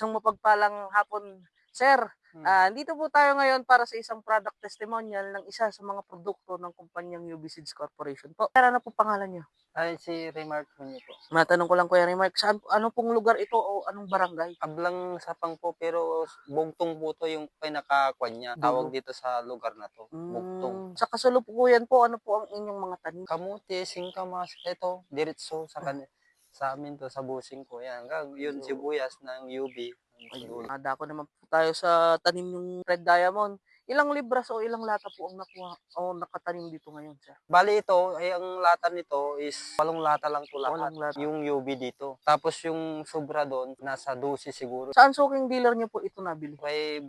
Isang mapagpalang hapon, sir. Hmm. Ah, dito po tayo ngayon para sa isang product testimonial ng isa sa mga produkto ng kumpanyang Seeds Corporation po. Sir, ano po pangalan niyo? Ay, si Remark Munyo po. Matanong ko lang Kuya Remark, saan, ano pong lugar ito o anong barangay? Ablang sapang po, pero bugtong po to yung pinakakwan niya. Tawag dito sa lugar na to. Bugtong. Mm, sa kasalukuyan po, ano po ang inyong mga tanim? Kamuti, singkamas, ito, diretso sa kan sa amin to, sa busing ko. Yan, hanggang yun, sibuyas ng UB. Ayun, nadako naman po tayo sa tanim yung Red Diamond. Ilang libras o ilang lata po ang nakuha o nakatanim dito ngayon, sir? Bali ito, ay ang lata nito is walong lata lang to lahat. Walong lata. Yung UB dito. Tapos yung sobra doon, nasa 12 siguro. Saan suking dealer niyo po ito nabili? Kay.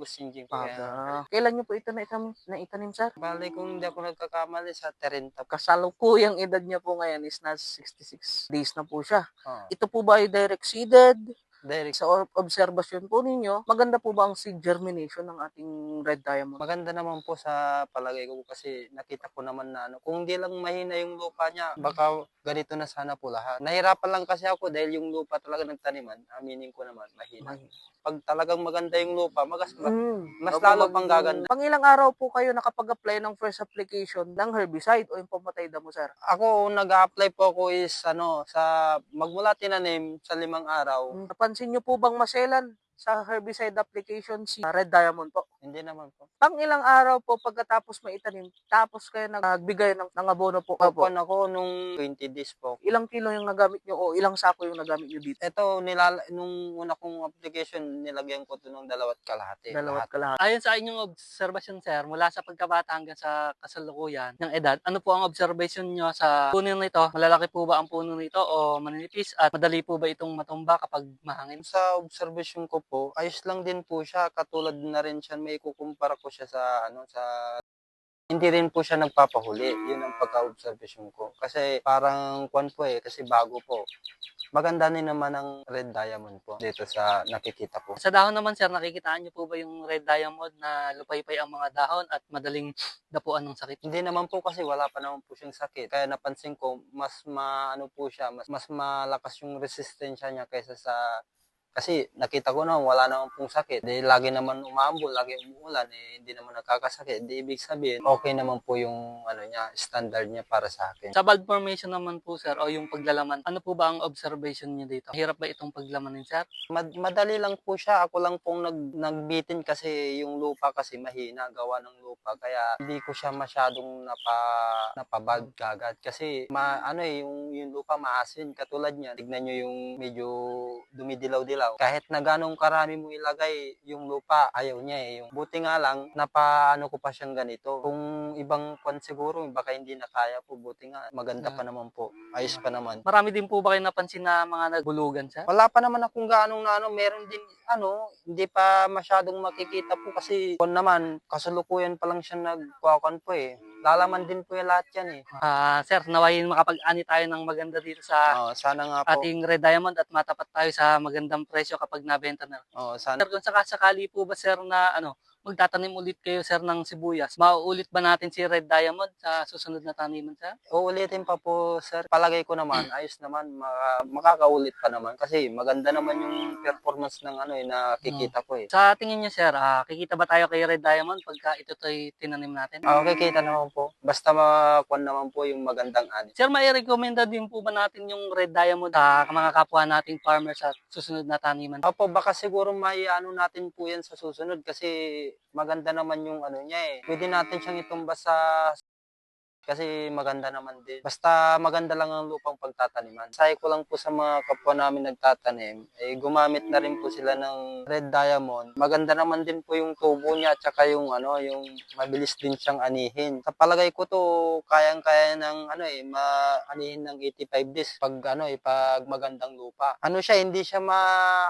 Kaya, Aga. Kailan niyo po ito na itanim, na itanim, sir? bali kung hindi ako nagkakamali sa 30 Kasalukuyang edad niya po ngayon is nasa 66 days na po siya. Oh, Ito po ba ay direct seeded? Direct Sa observation po ninyo, maganda po ba ang seed germination ng ating red diamond? Maganda naman po sa palagay ko kasi nakita ko naman na ano, kung di lang mahina yung lupa niya, baka ganito na sana po lahat. Nahirapan lang kasi ako dahil yung lupa talaga nagtaniman, aminin ko naman, mahina. Pag talagang maganda yung lupa, magas, Mm. mas Opo, lalo pang gaganda. Pang ilang araw po kayo nakapag-apply ng first application ng herbicide o yung pamatay damo, sir? Ako, nag-apply po ako is ano, sa magmula tinanim sa limang araw, Mm. Napansin niyo po bang maselan sa herbicide application si Red Diamond po? hindi naman po. Pang ilang araw po pagkatapos maitanim, tapos kayo nagbigay ng, ng abono po. Opo. Ako nung 20 days po. Ilang kilo yung nagamit nyo o ilang sako yung nagamit nyo dito? Ito, nilala, nung una kong application, nilagyan ko to ng dalawat kalahati. Dalawat Lahat. kalahati. Ayon sa inyong observation, sir, mula sa pagkabata hanggang sa kasalukuyan ng edad, ano po ang observation nyo sa puno nito? Malalaki po ba ang puno nito o maninipis? At madali po ba itong matumba kapag mahangin? Sa observation ko po, ayos lang din po siya. Katulad na rin siya, may kukumpara ko siya sa, ano, sa hindi rin po siya nagpapahuli. Yun ang pagka-observation ko. Kasi parang kwan po eh, kasi bago po. Maganda din naman ang red diamond po dito sa nakikita ko. Sa dahon naman, sir, nakikitaan nyo po ba yung red diamond na lupay-pay ang mga dahon at madaling dapuan ng sakit? Hindi naman po kasi wala pa naman po siyang sakit. Kaya napansin ko, mas maano po siya, mas, mas malakas yung resistensya niya kaysa sa kasi nakita ko naman wala naman pong sakit. Di lagi naman umambol, lagi umuulan, eh, hindi naman nakakasakit. Di ibig sabihin, okay naman po yung ano niya, standard niya para sa akin. Sa bulb formation naman po, sir, o yung paglalaman, ano po ba ang observation nyo dito? Hirap ba itong paglamanin, sir? Mad- madali lang po siya. Ako lang pong nag nagbitin kasi yung lupa kasi mahina, gawa ng lupa. Kaya hindi ko siya masyadong napa napabag kagad kasi ma, ano eh yung yung lupa maasin katulad niya. Tignan niyo yung medyo dumidilaw-dilaw. Kahit na ganong karami mo ilagay yung lupa, ayaw niya eh. Yung buti nga lang napaano ko pa siyang ganito. Kung ibang kwan siguro, baka hindi na kaya po. Buti nga maganda pa naman po. Ayos pa naman. Marami din po ba kayo napansin na mga nagbulugan, sir? Wala pa naman akong gaanong na ano, meron din ano, hindi pa masyadong makikita po kasi kung naman, kasalukuyan pa lang siya nagkuhakan po eh. Lalaman din po yung lahat yan eh. Ah, sir, nawayin makapag-ani tayo ng maganda dito sa Oo, sana nga po. ating Red Diamond at matapat tayo sa magandang presyo kapag nabenta na. Oo, sana. Sir, kung sakasakali po ba sir na ano, magtatanim ulit kayo sir ng sibuyas, mauulit ba natin si Red Diamond sa susunod na taniman sir? Uulitin pa po, sir. Palagay ko naman, ayos naman, maka, makakaulit pa naman. Kasi maganda naman yung performance ng ano eh, nakikita ko eh. Sa tingin niyo sir, ah, kikita ba tayo kay Red Diamond pagka ito to'y tinanim natin? Ah, Okay, kita naman po. Basta makuan naman po yung magandang ani. Sir, may recommenda din po ba natin yung Red Diamond sa mga kapwa nating farmers sa susunod na taniman? Opo, baka siguro may ano natin po yan sa susunod kasi maganda naman yung ano niya eh. Pwede natin siyang itumba sa kasi maganda naman din. Basta maganda lang ang lupang pagtataniman. Sabi ko lang po sa mga kapwa namin nagtatanim, eh, gumamit na rin po sila ng red diamond. Maganda naman din po yung tubo niya at saka yung ano, yung mabilis din siyang anihin. Sa palagay ko to, kayang-kaya ng ano eh, maanihin ng 85 days pag ano eh, pag magandang lupa. Ano siya, hindi siya ma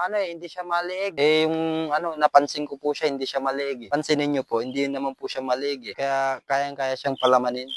ano eh, hindi siya maliig. Eh yung ano, napansin ko po siya, hindi siya maliig. Eh. Pansinin niyo po, hindi naman po siya maliig eh. Kaya kayang-kaya siyang palamanin.